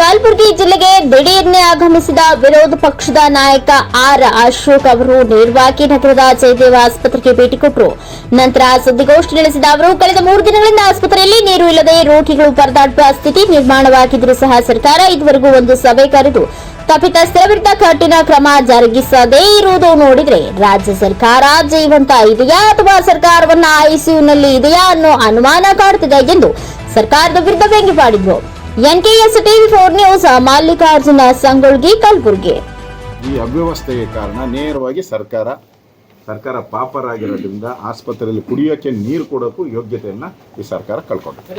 ಕಲಬುರಗಿ ಜಿಲ್ಲೆಗೆ ದಿಢೀರ್ನೆ ಆಗಮಿಸಿದ ವಿರೋಧ ಪಕ್ಷದ ನಾಯಕ ಆರ್ ಅಶೋಕ್ ಅವರು ನಿರ್ವಾಕಿ ನಗರದ ಜಯದೇವ ಆಸ್ಪತ್ರೆಗೆ ಭೇಟಿ ಕೊಟ್ಟರು. ನಂತರ ಸುದ್ದಿಗೋಷ್ಠಿ ನಡೆಸಿದ ಅವರು, ಕಳೆದ ಮೂರು ದಿನಗಳಿಂದ ಆಸ್ಪತ್ರೆಯಲ್ಲಿ ನೀರು ಇಲ್ಲದೆ ರೋಗಿಗಳು ಪರದಾಡುವ ಸ್ಥಿತಿ ನಿರ್ಮಾಣವಾಗಿದ್ದರೂ ಸಹ ಸರ್ಕಾರ ಇದುವರೆಗೂ ಒಂದು ಸಭೆ ಕರೆದು ತಪ್ಪಿತಸ್ಥರ ವಿರುದ್ಧ ಕಠಿಣ ಕ್ರಮ ಜರುಗಿಸದೇ ಇರುವುದು ನೋಡಿದರೆ ರಾಜ್ಯ ಸರ್ಕಾರ ಜೀವಂತ ಇದೆಯಾ ಅಥವಾ ಸರ್ಕಾರವನ್ನ ಐಸಿಯುನಲ್ಲಿ ಇದೆಯಾ ಅನ್ನೋ ಅನುಮಾನ ಕಾಡುತ್ತಿದೆ ಎಂದು ಸರ್ಕಾರದ ವಿರುದ್ಧ ವ್ಯಂಗ್ಯವಾಡಿದ್ರು. NKS TV four news Mallikarjuna Sangolgi Kalaburagi. ಈ ಅವ್ಯವಸ್ಥೆಗೆ ಕಾರಣ ನೇರವಾಗಿ ಸರ್ಕಾರ. ಸರ್ಕಾರ ಪಾಪರಾಗಿರೋದ್ರಿಂದ ಆಸ್ಪತ್ರೆಯಲ್ಲಿ ಕುಡಿಯೋಕ್ಕೆ ನೀರು ಕೊಡೋಕ್ಕೂ ಯೋಗ್ಯತೆಯನ್ನ ಈ ಸರ್ಕಾರ ಕಳ್ಕೊಂಡಿದೆ.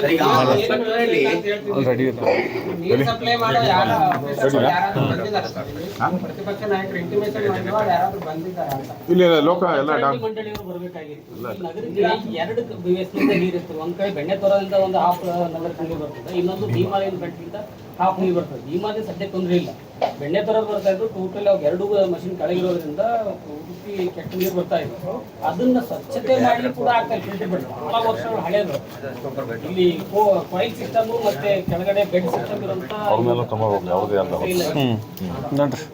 ಇಲ್ಲ ಲೋಕ ಎಲ್ಲ ಈ ಹಾಫ್ ನಗರ ನೀರು ಬರ್ತದೆ. ಇನ್ನೊಂದು ಭೀಮಾಲಯದ ಬೆಟ್ಟದಿಂದ ಹಾಫ್ ನೀರು ಬರ್ತದೆ. ಭೀಮಾಲಯ ಸದ್ಯಕ್ಕೆ ತೊಂದರೆ ಇಲ್ಲ. ಬೆಣ್ಣೆ ತೊರದ ಬರ್ತಾ ಇದ್ರು ಟೋಟಲ್ ಎರಡು ಮಷಿನ್ ಕೆಳಗಿರೋದ್ರಿಂದ ಉಡುಪಿ ಕೆಟ್ಟ ನೀರು ಬರ್ತಾ ಇತ್ತು ಅದನ್ನ ಸ್ವಚ್ಛತೆ ಮಾಡಿ ಕೂಡ ಆಗ್ತಾ ಬೆಡ್ ಬಹಳ ವರ್ಷಗಳು ಹಳೇದು. ಇಲ್ಲಿ ಫೈಲ್ ಸಿಸ್ಟಮ್ ಮತ್ತೆ ಕೆಳಗಡೆ ಬೆಡ್ ಸಿಸ್ಟಮ್ ಇರುವಂತ.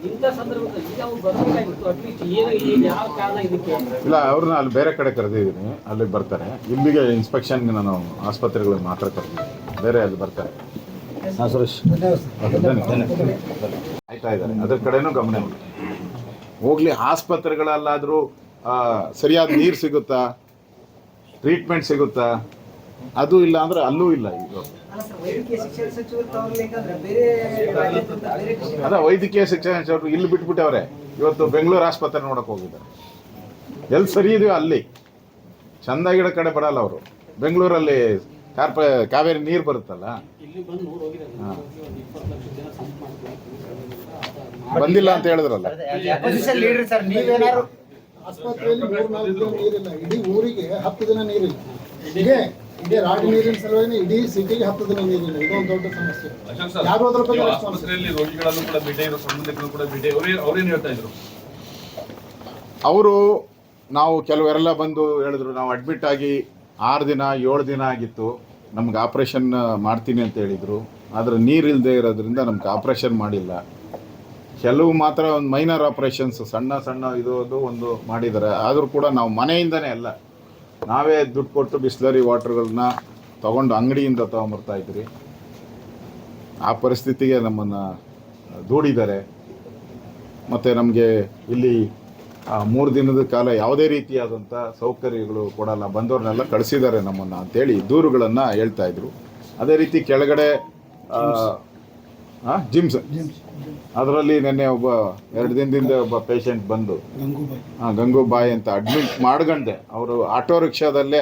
ಇಂಥ ಸಂದರ್ಭದಲ್ಲಿ ಈಗ ಅವ್ರು ಬರ್ಬೇಕಾಗಿತ್ತು. ಅಟ್ಲೀಸ್ಟ್ ಏನು ಏನು ಯಾವ ಕಾರಣ ಇದಕ್ಕೆ? ಇಲ್ಲ ಅವ್ರನ್ನ ಅಲ್ಲಿ ಬೇರೆ ಕಡೆ ಕರೆದಿದ್ದೀನಿ. ಅಲ್ಲಿ ಬರ್ತಾರೆ. ಇಲ್ಲಿಗೆ ಇನ್ಸ್ಪೆಕ್ಷನ್ಗೆ ನಾನು ಆಸ್ಪತ್ರೆಗಳಿಗೆ ಮಾತ್ರ ಕರೆದಿದ್ದೀನಿ. ಬೇರೆ ಅಲ್ಲಿ ಬರ್ತಾರೆ. ಹಾಂ ಸುರೇಶ್. ಆಯ್ತಾ ಇದ್ದಾರೆ. ಅದ್ರ ಕಡೆನೂ ಗಮನ ಹೋಗ್ಲಿ ಆಸ್ಪತ್ರೆಗಳಲ್ಲಾದರೂ ಸರಿಯಾದ ನೀರು ಸಿಗುತ್ತಾ? ಟ್ರೀಟ್ಮೆಂಟ್ ಸಿಗುತ್ತಾ? ಅದು ಇಲ್ಲ ಅಂದ್ರೆ ಅಲ್ಲೂ ಇಲ್ಲ ಈಗ. ಅಲ್ಲ ಸರ್, ವೈದ್ಯಕೀಯ ಶಿಕ್ಷಣ ಸಚಿವರು ತಗೊಳ್ಬೇಕಂದ್ರೆ ಬೇರೆ ರಾಜ್ಯದಿಂದ ಅದ ವೈದ್ಯಕೀಯ ಶಿಕ್ಷಣ ಸಚಿವರು ಇಲ್ಲಿ ಬಿಟ್ಬಿಟ್ಟವ್ರೆ ಇವತ್ತು ಬೆಂಗಳೂರು ಆಸ್ಪತ್ರೆ ನೋಡಕ್ ಹೋಗಿದ್ದಾರೆ. ಎಲ್ಲಿ ಸರಿ ಇದೆಯೋ ಅಲ್ಲಿ. ಚಂದಾಗಿಡೋ ಕಡೆ ಬರಲ್ಲ ಅವರು. ಬೆಂಗಳೂರಲ್ಲಿ ಕಾರ್ಪ ಕಾವೇರಿ ನೀರು ಬರುತ್ತಲ್ಲ. ಇಲ್ಲಿ ಬಂದು ನೋಡಿ ಹೋಗಿದ್ದಾರೆ. ಒಂದು ಲಕ್ಷ ಜನ ಸಂಪ್ ಮಾಡ್ತಾರೆ ಬಂದಿಲ್ಲ ಅಂತ ಹೇಳಿದ್ರಲ್ಲ. ಆಸ್ಪತ್ರೆಯಲ್ಲಿ ಮೂರು ನಾಲ್ಕು ದಿನ ನೀರಿಲ್ಲ. ಇಡೀ ಊರಿಗೆ ಹತ್ತು ದಿನ ನೀರಿಲ್ಲ. ಹೀಗೆ ಇಡೀ ರಾಡಿ ನೀರಿನ ಸಲುವಾಗಿ ಇಡೀ ಸಿಟಿಗೆ ಹತ್ತು ದಿನ ನೀರಿಲ್ಲ. ಇದೊಂದು ದೊಡ್ಡ ಸಮಸ್ಯೆ. ಅಶೋಕ್ ಸರ್, ಯಾರು ಅದ್ರ ಬಗ್ಗೆ ಆಸ್ಪತ್ರೆಯಲ್ಲಿ ರೋಗಿಗಳಲ್ಲೂ ಕೂಡ ಬಿಡೆ ಇರೋ ಸಂಬಂಧಿಕರು ಕೂಡ ಬಿಡೆ ಅವರೇ ಅವ್ರೇನು ಹೇಳ್ತಾ ಇದ್ರು? ಅವರು ನಾವು ಕೆಲವರೆಲ್ಲ ಬಂದು ಹೇಳಿದ್ರು ನಾವು ಅಡ್ಮಿಟ್ ಆಗಿ ಆರು ದಿನ ಏಳು ದಿನ ಆಗಿತ್ತು. ನಮ್ಗೆ ಆಪ್ರೇಷನ್ ಮಾಡ್ತೀನಿ ಅಂತ ಹೇಳಿದರು. ಆದರೆ ನೀರಿಲ್ಲದೆ ಇರೋದ್ರಿಂದ ನಮ್ಗೆ ಆಪ್ರೇಷನ್ ಮಾಡಿಲ್ಲ. ಕೆಲವು ಮಾತ್ರ ಒಂದು ಮೈನರ್ ಆಪ್ರೇಷನ್ಸ್ ಸಣ್ಣ ಸಣ್ಣ ಇದು ಅದು ಒಂದು ಮಾಡಿದ್ದಾರೆ. ಆದರೂ ಕೂಡ ನಾವು ಮನೆಯಿಂದನೇ ಅಲ್ಲ, ನಾವೇ ದುಡ್ಡು ಕೊಟ್ಟು ಬಿಸ್ಲರಿ ವಾಟರ್ಗಳನ್ನ ತಗೊಂಡು ಅಂಗಡಿಯಿಂದ ತೊಗೊಂಬರ್ತಾ ಇದ್ರಿ. ಆ ಪರಿಸ್ಥಿತಿಗೆ ನಮ್ಮನ್ನು ದೂಡಿದ್ದಾರೆ. ಮತ್ತು ನಮಗೆ ಇಲ್ಲಿ ಮೂರು ದಿನದ ಕಾಲ ಯಾವುದೇ ರೀತಿಯಾದಂಥ ಸೌಕರ್ಯಗಳು ಕೊಡಲ್ಲ. ಬಂದವ್ರನ್ನೆಲ್ಲ ಕಳಿಸಿದ್ದಾರೆ ನಮ್ಮನ್ನು ಅಂತೇಳಿ ದೂರುಗಳನ್ನು ಹೇಳ್ತಾ ಇದ್ರು. ಅದೇ ರೀತಿ ಕೆಳಗಡೆ ಜಿಮ್ಸ್ ಅದರಲ್ಲಿ ನಿನ್ನೆ ಒಬ್ಬ ಎರಡು ದಿನದಿಂದ ಒಬ್ಬ ಪೇಷಂಟ್ ಬಂದು ಹಾಂ ಗಂಗೂಬಾಯಿ ಅಂತ ಅಡ್ಮಿಟ್ ಮಾಡ್ಕೊಂಡೆ ಅವರು ಆಟೋ ರಿಕ್ಷಾದಲ್ಲೇ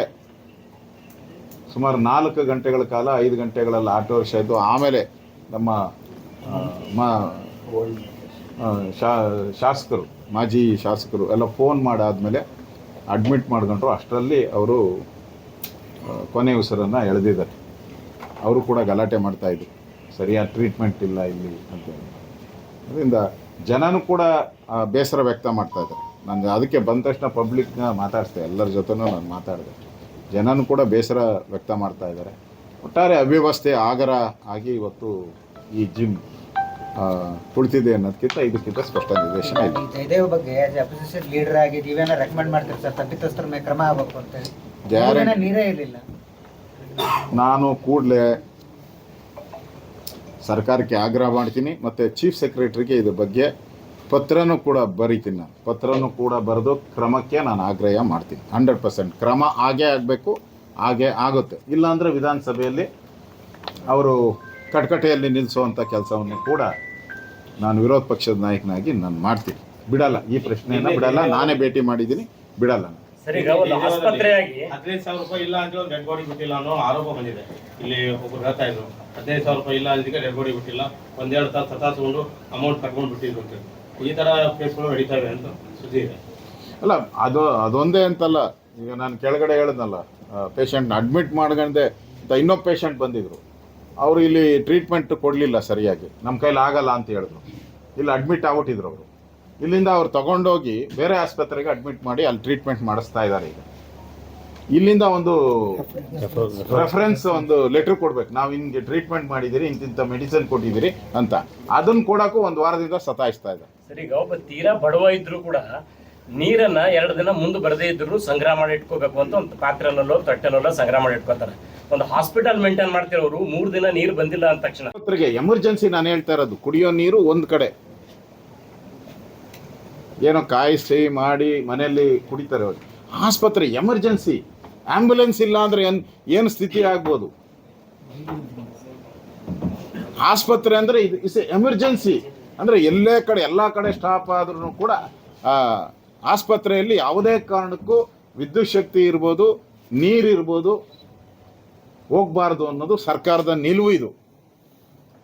ಸುಮಾರು ನಾಲ್ಕು ಗಂಟೆಗಳ ಕಾಲ ಐದು ಗಂಟೆಗಳಲ್ಲಿ ಆಟೋ ರಿಕ್ಷಾ ಇದ್ದು ಆಮೇಲೆ ನಮ್ಮ ಮಾ ಶಾ ಶಾಸಕರು ಮಾಜಿ ಶಾಸಕರು ಎಲ್ಲ ಫೋನ್ ಮಾಡಾದ್ಮೇಲೆ ಅಡ್ಮಿಟ್ ಮಾಡ್ಕೊಂಡ್ರು. ಅಷ್ಟರಲ್ಲಿ ಅವರು ಕೊನೆ ಉಸಿರನ್ನು ಎಳೆದಿದ್ದಾರೆ. ಅವರು ಕೂಡ ಗಲಾಟೆ ಮಾಡ್ತಾಯಿದ್ರು ಸರಿಯಾದ ಟ್ರೀಟ್ಮೆಂಟ್ ಇಲ್ಲ ಇಲ್ಲಿ ಅಂತೇಳಿ ಅದರಿಂದ ಜನನೂ ಕೂಡ ಬೇಸರ ವ್ಯಕ್ತ ಮಾಡ್ತಾ ಇದ್ದಾರೆ. ನಾನು ಅದಕ್ಕೆ ಬಂದ ತಕ್ಷಣ ಪಬ್ಲಿಕ್ನ ಮಾತಾಡಿಸ್ದೆ ಎಲ್ಲರ ಜೊತೆನೂ ನಾನು ಮಾತಾಡಿದೆ. ಜನನೂ ಕೂಡ ಬೇಸರ ವ್ಯಕ್ತ ಮಾಡ್ತಾ ಇದ್ದಾರೆ. ಒಟ್ಟಾರೆ ಅವ್ಯವಸ್ಥೆ ಆಗರ ಆಗಿ ಇವತ್ತು ಈ ಜಿಮ್ ಕುಳಿತಿದೆ ಅನ್ನೋದಕ್ಕಿಂತ ಇದಕ್ಕಿಂತ ಸ್ಪಷ್ಟ ನಿರ್ದೇಶನ ಇದೆ. ಜಯದೇವ್ ಬಗ್ಗೆ ಅಪೋಸಿಷನ್ ಲೀಡರ್ ಆಗಿ ನೀವೇನ ರೆಕಮೆಂಡ್ ಮಾಡ್ತೀರಿ ಸರ್? ತಪ್ಪಿತಸ್ಥರ ಮೇಲೆ ಕ್ರಮ ಆಗಬೇಕು ಅಂತ ಹೇಳಿ. ನೀರೇ ಇರಲಿಲ್ಲ. ನಾನು ಕೂಡಲೇ ಸರ್ಕಾರಕ್ಕೆ ಆಗ್ರಹ ಮಾಡ್ತೀನಿ. ಮತ್ತು ಚೀಫ್ ಸೆಕ್ರೆಟರಿಗೆ ಇದ್ರ ಬಗ್ಗೆ ಪತ್ರನೂ ಕೂಡ ಬರೀತೀನಿ ನಾನು. ಪತ್ರನೂ ಕೂಡ ಬರೆದು ಕ್ರಮಕ್ಕೆ ನಾನು ಆಗ್ರಹ ಮಾಡ್ತೀನಿ. ಹಂಡ್ರೆಡ್ ಪರ್ಸೆಂಟ್ ಕ್ರಮ ಆಗೇ ಆಗಬೇಕು, ಹಾಗೆ ಆಗುತ್ತೆ. ಇಲ್ಲಾಂದರೆ ವಿಧಾನಸಭೆಯಲ್ಲಿ ಅವರು ಕಟ್ಕಟೆಯಲ್ಲಿ ನಿಲ್ಲಿಸುವಂಥ ಕೆಲಸವನ್ನು ಕೂಡ ನಾನು ವಿರೋಧ ಪಕ್ಷದ ನಾಯಕನಾಗಿ ನಾನು ಮಾಡ್ತೀನಿ. ಬಿಡಲ್ಲ, ಈ ಪ್ರಶ್ನೆಯನ್ನು ಬಿಡಲ್ಲ. ನಾನೇ ಭೇಟಿ ಮಾಡಿದ್ದೀನಿ, ಬಿಡಲ್ಲ. ಸರ್ ಈಗ ಒಂದು ಆಸ್ಪತ್ರೆಯಾಗಿ ಹದಿನೈದು ಸಾವಿರ ರೂಪಾಯಿ ಇಲ್ಲ ಅಂತ ಒಂದು ಡೆಡ್ ಬಾಡಿ ಬಿಟ್ಟಿಲ್ಲ ಅನ್ನೋ ಆರೋಪ ಬಂದಿದೆ. ಇಲ್ಲಿ ಒಬ್ಬರು ಹೇಳ್ತಾ ಇದ್ರು ಹದಿನೈದು ಸಾವಿರ ರೂಪಾಯಿ ಇಲ್ಲ ಅದಕ್ಕೆ ಡೆಡ್ ಬಾಡಿ ಬಿಟ್ಟಿಲ್ಲ ಒಂದೆರಡು ತಾಸು ಸತಾಸ್ಕೊಂಡು ಅಮೌಂಟ್ ಕಟ್ಕೊಂಡು ಬಿಟ್ಟಿದ್ರು ಅಂತ ಈ ತರ ಕೇಸ್ಗಳು ನಡೀತಾವೆ ಅಂತ ಸುದ್ದಿ ಇದೆ. ಅಲ್ಲ ಅದು ಅದೊಂದೇ ಅಂತಲ್ಲ ಈಗ ನಾನು ಕೆಳಗಡೆ ಹೇಳಿದ್ನಲ್ಲ ಪೇಷಂಟ್ ಅಡ್ಮಿಟ್ ಮಾಡ್ಕೊಂಡೆ ಅಂತ ಇನ್ನೊಬ್ಬ ಪೇಷಂಟ್ ಬಂದಿದ್ರು. ಅವರು ಇಲ್ಲಿ ಟ್ರೀಟ್ಮೆಂಟ್ ಕೊಡಲಿಲ್ಲ ಸರಿಯಾಗಿ ನಮ್ಮ ಕೈಲಿ ಆಗಲ್ಲ ಅಂತ ಹೇಳಿದ್ರು. ಇಲ್ಲಿ ಅಡ್ಮಿಟ್ ಆಗ್ಬಿಟ್ಟಿದ್ರು ಅವರು. ಇಲ್ಲಿಂದ ಅವ್ರು ತಗೊಂಡೋಗಿ ಬೇರೆ ಆಸ್ಪತ್ರೆಗೆ ಅಡ್ಮಿಟ್ ಮಾಡಿ ಅಲ್ಲಿ ಟ್ರೀಟ್ಮೆಂಟ್ ಮಾಡಿಸ್ತಾ ಇದ್ದಾರೆ ಈಗ. ಇಲ್ಲಿಂದ ಒಂದು ರೆಫರೆನ್ಸ್ ಒಂದು ಲೆಟರ್ ಕೊಡ್ಬೇಕು. ನಾವು ಹಿಂಗೆ ಟ್ರೀಟ್ಮೆಂಟ್ ಮಾಡಿದ್ದೀರಿ ಇಂತಿಂಥ ಮೆಡಿಸಿನ್ ಕೊಟ್ಟಿದ್ದೀರಿ ಅಂತ. ಅದನ್ನ ಕೊಡಕ್ಕೂ ಒಂದು ವಾರದಿಂದ ಸತಾಯಿಸ್ತಾ ಇದೆ ಸರಿ ಈಗ ಒಬ್ಬ ತೀರಾ ಬಡವ ಇದ್ರು ಕೂಡ ನೀರನ್ನ ಎರಡು ದಿನ ಮುಂದೆ ಬರದೇ ಇದ್ರು ಸಂಗ್ರಹ ಮಾಡಿ ಇಟ್ಕೋಬೇಕು ಅಂತ ಒಂದು ಪಾತ್ರೆನಲ್ಲೋ ತಟ್ಟೆನಲ್ಲೋ ಸಂಗ್ರಹ ಮಾಡಿ ಇಟ್ಕೋತಾರೆ. ಒಂದು ಹಾಸ್ಪಿಟಲ್ ಮೇಂಟೈನ್ ಮಾಡ್ತಿರೋರು ಮೂರು ದಿನ ನೀರು ಬಂದಿಲ್ಲ ಅಂದ ತಕ್ಷಣ. ಆಸ್ಪತ್ರೆಗೆ ಎಮರ್ಜೆನ್ಸಿ ನಾನು ಹೇಳ್ತಾ ಇರೋದು ಕುಡಿಯೋ ನೀರು ಒಂದು ಕಡೆ. ಏನೋ ಕಾಯಿಸಿ ಮಾಡಿ ಮನೆಯಲ್ಲಿ ಕುಡಿತಾರೆ ಅವ್ರು. ಆಸ್ಪತ್ರೆ, ಎಮರ್ಜೆನ್ಸಿ ಆಂಬ್ಯುಲೆನ್ಸ್ ಇಲ್ಲ ಅಂದರೆ ಏನು ಏನು ಸ್ಥಿತಿ ಆಗ್ಬೋದು? ಆಸ್ಪತ್ರೆ ಅಂದರೆ ಇದು ಇಸ್ ಎಮರ್ಜೆನ್ಸಿ ಅಂದರೆ ಎಲ್ಲೇ ಕಡೆ, ಎಲ್ಲ ಕಡೆ ಸ್ಟಾಪ್ ಆದ್ರೂ ಕೂಡ ಆಸ್ಪತ್ರೆಯಲ್ಲಿ ಯಾವುದೇ ಕಾರಣಕ್ಕೂ ವಿದ್ಯುತ್ ಶಕ್ತಿ ಇರ್ಬೋದು ನೀರಿರ್ಬೋದು ಹೋಗಬಾರ್ದು ಅನ್ನೋದು ಸರ್ಕಾರದ ನಿಲುವು ಇದು.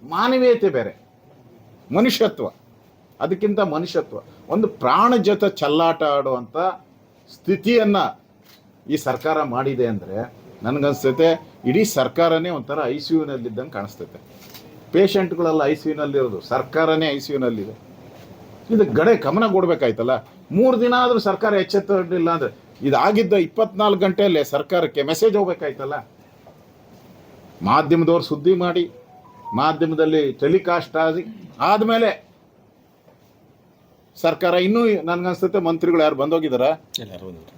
ಮಾನವೀಯತೆ ಬೇರೆ. ಮನುಷ್ಯತ್ವ. ಅದಕ್ಕಿಂತ ಮನುಷ್ಯತ್ವ. ಒಂದು ಪ್ರಾಣ ಜೊತೆ ಚಲ್ಲಾಟ ಆಡುವಂಥ ಸ್ಥಿತಿಯನ್ನು ಈ ಸರ್ಕಾರ ಮಾಡಿದೆ ಅಂದರೆ ನನಗನ್ಸ್ತೈತೆ, ಇಡೀ ಸರ್ಕಾರನೇ ಒಂಥರ ಐ ಸಿ ಯುನಲ್ಲಿದ್ದಂಗೆ ಕಾಣಿಸ್ತೈತೆ. ಪೇಷಂಟ್ಗಳೆಲ್ಲ ಐ ಸಿ ಯುನಲ್ಲಿರೋದು ಸರ್ಕಾರನೇ ಐ ಸಿ ಯುನಲ್ಲಿದೆ ಇದು ಗಡೆ ಗಮನ ಕೊಡಬೇಕಾಯ್ತಲ್ಲ? ಮೂರು ದಿನ ಆದರೂ ಸರ್ಕಾರ ಎಚ್ಚೆತ್ತಿಲ್ಲ ಅಂದರೆ, ಇದಾಗಿದ್ದ ಇಪ್ಪತ್ನಾಲ್ಕು ಗಂಟೆಯಲ್ಲೇ ಸರ್ಕಾರಕ್ಕೆ ಮೆಸೇಜ್ ಹೋಗ್ಬೇಕಾಯ್ತಲ್ಲ? ಮಾಧ್ಯಮದವ್ರು ಸುದ್ದಿ ಮಾಡಿ, ಮಾಧ್ಯಮದಲ್ಲಿ ಟೆಲಿಕಾಸ್ಟ್ ಆಗಿ, ಆದಮೇಲೆ ಸರ್ಕಾರ ಇನ್ನೂ ನನ್ಗನ್ಸುತ್ತೆ ಮಂತ್ರಿಗಳು ಯಾರು ಬಂದೋಗಿದಾರ?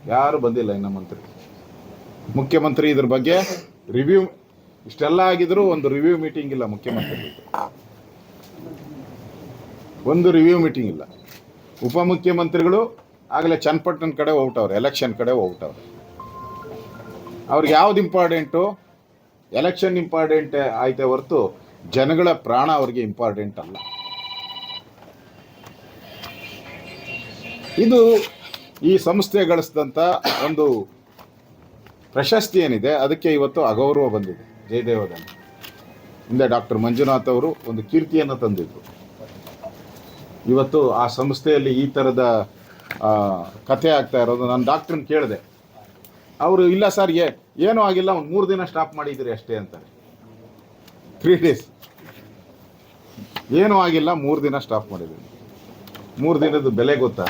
ಯಾರು ಬಂದಿಲ್ಲ ಇನ್ನ ಮಂತ್ರಿ. ಮುಖ್ಯಮಂತ್ರಿ ಇದ್ರ ಬಗ್ಗೆ ರಿವ್ಯೂ ಇಷ್ಟೆಲ್ಲ ಆಗಿದ್ರು ಒಂದು ರಿವ್ಯೂ ಮೀಟಿಂಗ್ ಇಲ್ಲ ಮುಖ್ಯಮಂತ್ರಿ. ಒಂದು ರಿವ್ಯೂ ಮೀಟಿಂಗ್ ಇಲ್ಲ. ಉಪಮುಖ್ಯಮಂತ್ರಿಗಳು ಆಗಲೇ ಚನ್ನಪಟ್ಟಣ ಕಡೆ ಹೋಗ್ಬಿಟ್ಟವ್ರೆ ಎಲೆಕ್ಷನ್ ಕಡೆ ಹೋಗ್ಬಿಟ್ಟವ್ರೆ. ಅವ್ರಿಗೆ ಯಾವ್ದು ಇಂಪಾರ್ಟೆಂಟು ಎಲೆಕ್ಷನ್ ಇಂಪಾರ್ಟೆಂಟ್ ಆಯ್ತೆ ಹೊರತು ಜನಗಳ ಪ್ರಾಣ ಅವ್ರಿಗೆ ಇಂಪಾರ್ಟೆಂಟ್ ಅಲ್ಲ. ಇದು ಈ ಸಂಸ್ಥೆ ಗಳಿಸಿದಂಥ ಒಂದು ಪ್ರಶಸ್ತಿ ಏನಿದೆ, ಅದಕ್ಕೆ ಇವತ್ತು ಅಗೌರವ ಬಂದಿದೆ ಜಯದೇವದಲ್ಲಿ ಹಿಂದೆ ಡಾಕ್ಟರ್ ಮಂಜುನಾಥ್ ಅವರು ಒಂದು ಕೀರ್ತಿಯನ್ನು ತಂದಿದ್ರು. ಇವತ್ತು ಆ ಸಂಸ್ಥೆಯಲ್ಲಿ ಈ ಥರದ ಕಥೆ ಆಗ್ತಾ ಇರೋದು ನಾನು ಡಾಕ್ಟ್ರನ್ನ ಕೇಳಿದೆ. ಅವರು, ಇಲ್ಲ ಸರ್, ಏ, ಏನೂ ಆಗಿಲ್ಲ, ಒಂದು ಮೂರು ದಿನ ಸ್ಟಾಪ್ ಮಾಡಿದ್ದೀರಿ ಅಷ್ಟೇ ಅಂತಾರೆ. ತ್ರೀ ಡೇಸ್ ಏನೂ ಆಗಿಲ್ಲ, ಮೂರು ದಿನ ಸ್ಟಾಪ್ ಮಾಡಿದ್ದೀನಿ ಮೂರು ದಿನದ ಬೆಲೆ ಗೊತ್ತಾ?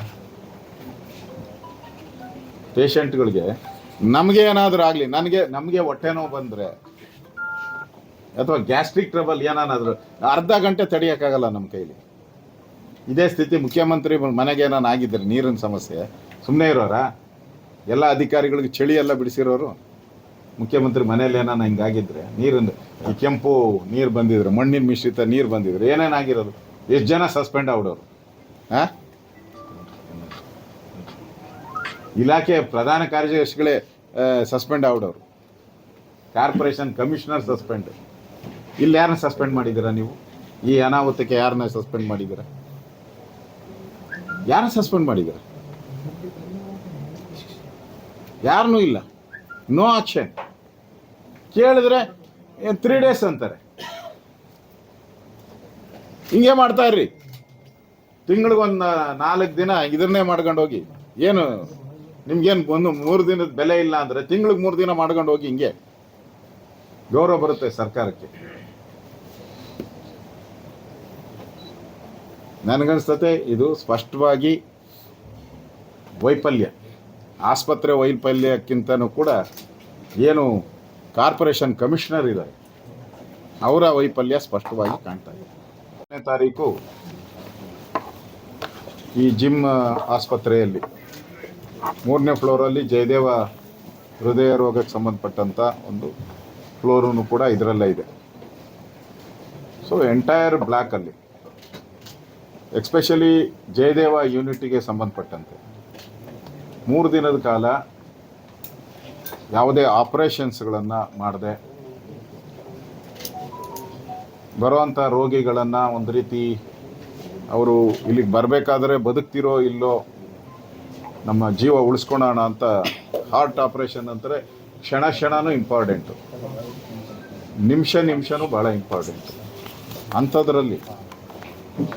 ಪೇಷಂಟ್ಗಳಿಗೆ ನಮಗೆ ಏನಾದರೂ ಆಗಲಿ ನನಗೆ, ನಮಗೆ ಹೊಟ್ಟೆ ನೋವು ಬಂದರೆ, ಅಥವಾ ಗ್ಯಾಸ್ಟ್ರಿಕ್ ಟ್ರಬಲ್ ಏನಾದರೂ ಅರ್ಧ ಗಂಟೆ ತಡೆಯೋಕ್ಕಾಗಲ್ಲ ನಮ್ಮ ಕೈಲಿ. ಇದೇ ಸ್ಥಿತಿ, ಮುಖ್ಯಮಂತ್ರಿ ಮನೆಗೆ ಏನಾನ ಆಗಿದ್ದಾರೆ, ನೀರಿನ ಸಮಸ್ಯೆ. ಸುಮ್ಮನೆ ಇರೋರ? ಎಲ್ಲ ಅಧಿಕಾರಿಗಳಿಗೆ ಚಳಿ ಎಲ್ಲ ಬಿಡಿಸಿರೋರು? ಮುಖ್ಯಮಂತ್ರಿ ಮನೇಲಿ ಏನಾನ ಹಿಂಗಾಗಿದ್ರೆ, ನೀರಿನ ಕೆಂಪು ನೀರು ಬಂದಿದ್ರೆ, ಮಣ್ಣಿನ ಮಿಶ್ರಿತ ನೀರು ಬಂದಿದ್ರೆ, ಏನೇನಾಗಿರೋದು? ಎಷ್ಟು ಜನ ಸಸ್ಪೆಂಡ್ ಆಗ್ಬಿಡೋರು? ಹಾಂ ಇಲಾಖೆ ಪ್ರಧಾನ ಕಾರ್ಯದರ್ಶಿಗಳೇ ಸಸ್ಪೆಂಡ್ ಆಗಿಡೋರು ಕಾರ್ಪೊರೇಷನ್ ಕಮಿಷನರ್ ಸಸ್ಪೆಂಡ್ ಇಲ್ಲಿ ಯಾರನ್ನ ಸಸ್ಪೆಂಡ್ ಮಾಡಿದ್ದೀರಾ ನೀವು? ಈ ಅನಾಹುತಕ್ಕೆ ಯಾರನ್ನ ಸಸ್ಪೆಂಡ್ ಮಾಡಿದ್ದೀರಾ? ಯಾರನ್ನ ಸಸ್ಪೆಂಡ್ ಮಾಡಿದ್ದೀರಾ? ಯಾರನ್ನೂ ಇಲ್ಲ. ನೋ ಆಕ್ಷನ್ ಕೇಳಿದ್ರೆ ತ್ರೀ ಡೇಸ್ ಅಂತಾರೆ. ಹಿಂಗೆ ಮಾಡ್ತಾ ಇರ್ರಿ. ತಿಂಗಳಿಗೊಂದು ನಾಲ್ಕು ದಿನ ಇದನ್ನೇ ಮಾಡ್ಕೊಂಡು ಹೋಗಿ ಏನು ನಿಮ್ಗೇನು ಒಂದು ಮೂರು ದಿನದ ಬೆಲೆ ಇಲ್ಲ ಅಂದ್ರೆ ತಿಂಗಳಿಗೆ ಮೂರು ದಿನ ಮಾಡ್ಕೊಂಡು ಹೋಗಿ ಹಿಂಗೆ ಗೌರವ ಬರುತ್ತೆ ಸರ್ಕಾರಕ್ಕೆ. ನನಗನ್ಸ್ತತೆ ಇದು ಸ್ಪಷ್ಟವಾಗಿ ವೈಫಲ್ಯ. ಆಸ್ಪತ್ರೆ ವೈಫಲ್ಯಕ್ಕಿಂತನೂ ಕೂಡ ಏನು ಕಾರ್ಪೊರೇಷನ್ ಕಮಿಷನರ್ ಇದ್ದಾರೆ. ಅವರ ವೈಫಲ್ಯ ಸ್ಪಷ್ಟವಾಗಿ ಕಾಣ್ತಾ ಇದೆ. ತಾರೀಕು ಈ ಜಿಮ್ ಆಸ್ಪತ್ರೆಯಲ್ಲಿ ಮೂರನೇ ಫ್ಲೋರಲ್ಲಿ ಜಯದೇವ ಹೃದಯ ರೋಗಕ್ಕೆ ಸಂಬಂಧಪಟ್ಟಂಥ ಒಂದು ಫ್ಲೋರೂ ಕೂಡ ಇದರಲ್ಲೇ ಇದೆ. ಸೊ ಎಂಟೈರ್ ಬ್ಲ್ಯಾಕಲ್ಲಿ ಎಕ್ಸ್ಪೆಷಲಿ ಜಯದೇವ ಯೂನಿಟಿಗೆ ಸಂಬಂಧಪಟ್ಟಂತೆ, ಮೂರು ದಿನದ ಕಾಲ ಯಾವುದೇ ಆಪರೇಷನ್ಸ್ಗಳನ್ನು ಮಾಡದೆ ಬರುವಂಥ ರೋಗಿಗಳನ್ನು ಒಂದು ರೀತಿ ಅವರು ಇಲ್ಲಿಗೆ ಬರಬೇಕಾದ್ರೆ ಬದುಕ್ತಿರೋ ಇಲ್ಲೋ ನಮ್ಮ ಜೀವ ಉಳಿಸ್ಕೊಳೋಣ ಅಂತ ಹಾರ್ಟ್ ಆಪರೇಷನ್ ಅಂತಾರೆ, ಕ್ಷಣ ಕ್ಷಣನೂ ಇಂಪಾರ್ಟೆಂಟು ನಿಮಿಷ ನಿಮಿಷನೂ ಭಾಳ ಇಂಪಾರ್ಟೆಂಟ್ ಅಂಥದ್ರಲ್ಲಿ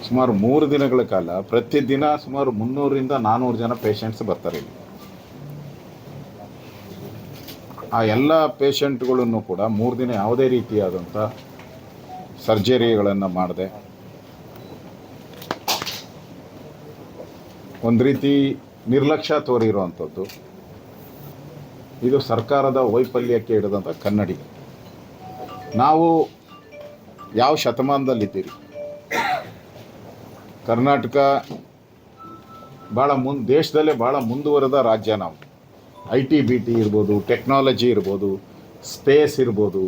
ಸುಮಾರು ಮೂರು ದಿನಗಳ ಕಾಲ, ಪ್ರತಿದಿನ ಸುಮಾರು ಮುನ್ನೂರಿಂದ ನಾನ್ನೂರು ಜನ ಪೇಷಂಟ್ಸ್ ಬರ್ತಾರೆ ಇಲ್ಲಿ. ಆ ಎಲ್ಲ ಪೇಷಂಟ್ಗಳನ್ನು ಕೂಡ ಮೂರು ದಿನ ಯಾವುದೇ ರೀತಿಯಾದಂಥ ಸರ್ಜರಿಗಳನ್ನು ಮಾಡಿದೆ. ಒಂದು ರೀತಿ ನಿರ್ಲಕ್ಷ್ಯ ತೋರಿರುವಂಥದ್ದು. ಇದು ಸರ್ಕಾರದ ವೈಫಲ್ಯಕ್ಕೆ ಹಿಡಿದಂಥ ಕನ್ನಡಿ. ನಾವು ಯಾವ ಶತಮಾನದಲ್ಲಿದ್ದೀರಿ? ಕರ್ನಾಟಕ ಭಾಳ ಮುನ್, ದೇಶದಲ್ಲೇ ಭಾಳ ಮುಂದುವರೆದ ರಾಜ್ಯ ನಾವು. ಐ ಟಿ ಬಿ ಟಿ ಇರ್ಬೋದು ಟೆಕ್ನಾಲಜಿ ಇರ್ಬೋದು ಸ್ಪೇಸ್ ಇರ್ಬೋದು.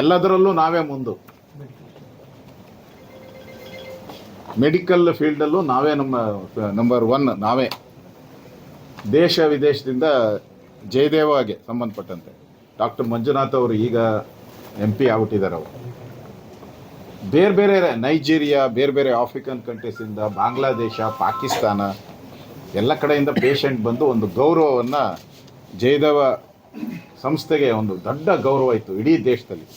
ಎಲ್ಲದರಲ್ಲೂ ನಾವೇ ಮುಂದು. ಮೆಡಿಕಲ್ ಫೀಲ್ಡಲ್ಲೂ ನಾವೇ ನಮ್ಮ ನಂಬರ್ ಒನ್ ನಾವೇ. ದೇಶ ವಿದೇಶದಿಂದ ಜಯದೇವಾಗೆ ಸಂಬಂಧಪಟ್ಟಂತೆ ಡಾಕ್ಟರ್ ಮಂಜುನಾಥ್ ಅವರು ಈಗ ಎಂ ಪಿ ಆಗ್ಬಿಟ್ಟಿದ್ದಾರೆ ಅವರು. ಬೇರೆ ಬೇರೆ ನೈಜೀರಿಯಾ, ಬೇರೆ ಬೇರೆ ಆಫ್ರಿಕನ್ ಕಂಟ್ರೀಸಿಂದ ಬಾಂಗ್ಲಾದೇಶ, ಪಾಕಿಸ್ತಾನ ಎಲ್ಲ ಕಡೆಯಿಂದ ಪೇಷಂಟ್ ಬಂದು ಒಂದು ಗೌರವವನ್ನು ಜಯದೇವ ಸಂಸ್ಥೆಗೆ ಒಂದು ದೊಡ್ಡ ಗೌರವ ಇತ್ತು ಇಡೀ ದೇಶದಲ್ಲಿ.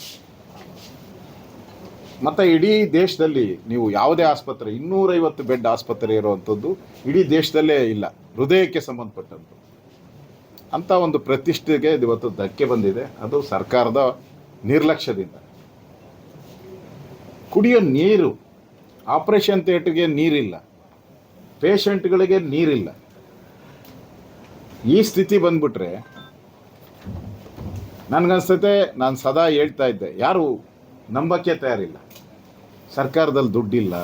ಮತ್ತು ಇಡೀ ದೇಶದಲ್ಲಿ ನೀವು ಯಾವುದೇ ಆಸ್ಪತ್ರೆ, ಇನ್ನೂರೈವತ್ತು ಬೆಡ್ ಆಸ್ಪತ್ರೆ ಇರುವಂಥದ್ದು ಇಡೀ ದೇಶದಲ್ಲೇ ಇಲ್ಲ, ಹೃದಯಕ್ಕೆ ಸಂಬಂಧಪಟ್ಟಂಥ ಅಂಥ ಒಂದು ಪ್ರತಿಷ್ಠೆಗೆ ಇವತ್ತು ಧಕ್ಕೆ ಬಂದಿದೆ. ಅದು ಸರ್ಕಾರದ ನಿರ್ಲಕ್ಷ್ಯದಿಂದ. ಕುಡಿಯೋ ನೀರು, ಆಪರೇಷನ್ ಥಿಯೇಟ್ರಿಗೆ ನೀರಿಲ್ಲ, ಪೇಷಂಟ್ಗಳಿಗೆ ನೀರಿಲ್ಲ. ಈ ಸ್ಥಿತಿ ಬಂದ್ಬಿಟ್ರೆ, ನನಗನ್ಸುತ್ತೆ, ನಾನು ಸದಾ ಹೇಳ್ತಾ ಇದ್ದೆ, ಯಾರು ನಂಬಕ್ಕೆ ತಯಾರಿಲ್ಲ. ಸರ್ಕಾರದಲ್ಲಿ ದುಡ್ಡಿಲ್ಲ.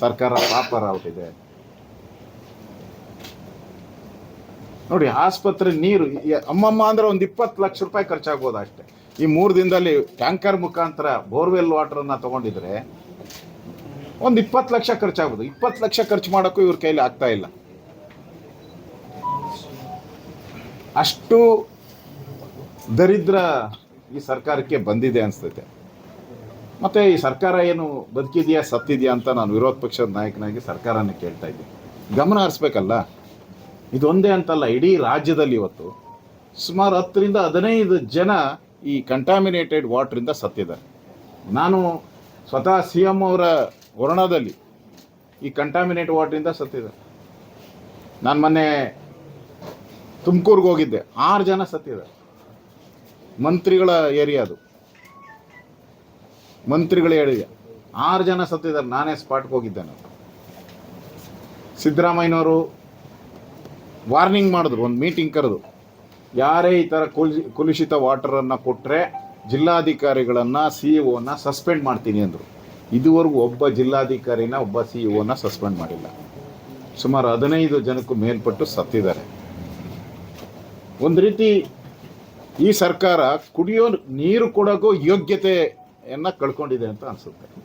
ಸರ್ಕಾರ ಪಾಪರ್ ಔಟಿದೆ ನೋಡಿ, ಆಸ್ಪತ್ರೆ ನೀರು ಅಮ್ಮಮ್ಮ ಅಂದ್ರೆ ಒಂದು ಇಪ್ಪತ್ತು ಲಕ್ಷ ರೂಪಾಯಿ ಖರ್ಚಾಗ್ಬೋದು ಅಷ್ಟೇ. ಈ ಮೂರು ದಿನದಲ್ಲಿ ಟ್ಯಾಂಕರ್ ಮುಖಾಂತರ ಬೋರ್ವೆಲ್ ವಾಟರನ್ನು ತಗೊಂಡಿದ್ರೆ ಒಂದು ಇಪ್ಪತ್ತು ಲಕ್ಷ ಖರ್ಚಾಗ್ಬೋದು. ಇಪ್ಪತ್ತು ಲಕ್ಷ ಖರ್ಚು ಮಾಡೋಕ್ಕೂ ಇವ್ರ ಕೈಲಿ ಆಗ್ತಾ ಇಲ್ಲ. ಅಷ್ಟು ದರಿದ್ರ ಈ ಸರ್ಕಾರಕ್ಕೆ ಬಂದಿದೆ ಅನಿಸ್ತೈತೆ. ಮತ್ತು ಈ ಸರ್ಕಾರ ಏನು ಬದುಕಿದೆಯಾ, ಸತ್ತಿದೆಯಾ ಅಂತ ನಾನು ವಿರೋಧ ಪಕ್ಷದ ನಾಯಕನಾಗಿ ಸರ್ಕಾರನೇ ಕೇಳ್ತಾ ಇದ್ದೀನಿ. ಗಮನ ಹರಿಸ್ಬೇಕಲ್ಲ? ಇದೊಂದೇ ಅಂತಲ್ಲ, ಇಡೀ ರಾಜ್ಯದಲ್ಲಿ ಇವತ್ತು ಸುಮಾರು ಹತ್ತರಿಂದ ಹದಿನೈದು ಜನ ಈ ಕಂಟಾಮಿನೇಟೆಡ್ ವಾಟ್ರಿಂದ ಸತ್ತಿದ್ದಾರೆ. ನಾನು ಸ್ವತಃ ಸಿ ಎಂ ಅವರ ವರ್ಣದಲ್ಲಿ ಈ ಕಂಟಾಮಿನೇಟ್ ವಾಟ್ರಿಂದ ಸತ್ತಿದ್ದಾರೆ ನಾನು ಮೊನ್ನೆ ತುಮಕೂರಿಗೆ ಹೋಗಿದ್ದೆ, ಆರು ಜನ ಸತ್ತಿದ್ದಾರೆ. ಮಂತ್ರಿಗಳ ಏರಿಯಾ ಅದು. ಮಂತ್ರಿಗಳ ಹೇಳಿದೆ. ಆರು ಜನ ಸತ್ತಿದ್ದಾರೆ. ನಾನೇ ಸ್ಪಾಟ್ಗೆ ಹೋಗಿದ್ದೆ ನಾನು ಸಿದ್ದರಾಮಯ್ಯನವರು ವಾರ್ನಿಂಗ್ ಮಾಡಿದ್ರು. ಒಂದು ಮೀಟಿಂಗ್ ಕರೆದು. ಯಾರೇ ಈ ಥರ ಕುಲ್ ಕುಲುಷಿತ ವಾಟರನ್ನು ಕೊಟ್ಟರೆ ಜಿಲ್ಲಾಧಿಕಾರಿಗಳನ್ನು ಸಿ ಇ ಒನ ಸಸ್ಪೆಂಡ್ ಮಾಡ್ತೀನಿ ಅಂದರು. ಇದುವರೆಗೂ ಒಬ್ಬ ಜಿಲ್ಲಾಧಿಕಾರಿನ, ಒಬ್ಬ ಸಿ ಇ ಒನ ಸಸ್ಪೆಂಡ್ ಮಾಡಿಲ್ಲ. ಸುಮಾರು ಹದಿನೈದು ಜನಕ್ಕೂ ಮೇಲ್ಪಟ್ಟು ಸತ್ತಿದ್ದಾರೆ. ಒಂದು ರೀತಿ ಈ ಸರ್ಕಾರ ಕುಡಿಯೋ ನೀರು ಕೊಡೋಕ್ಕೂ ಯೋಗ್ಯತೆಯನ್ನು ಕಳ್ಕೊಂಡಿದೆ ಅಂತ ಅನಿಸುತ್ತೆ.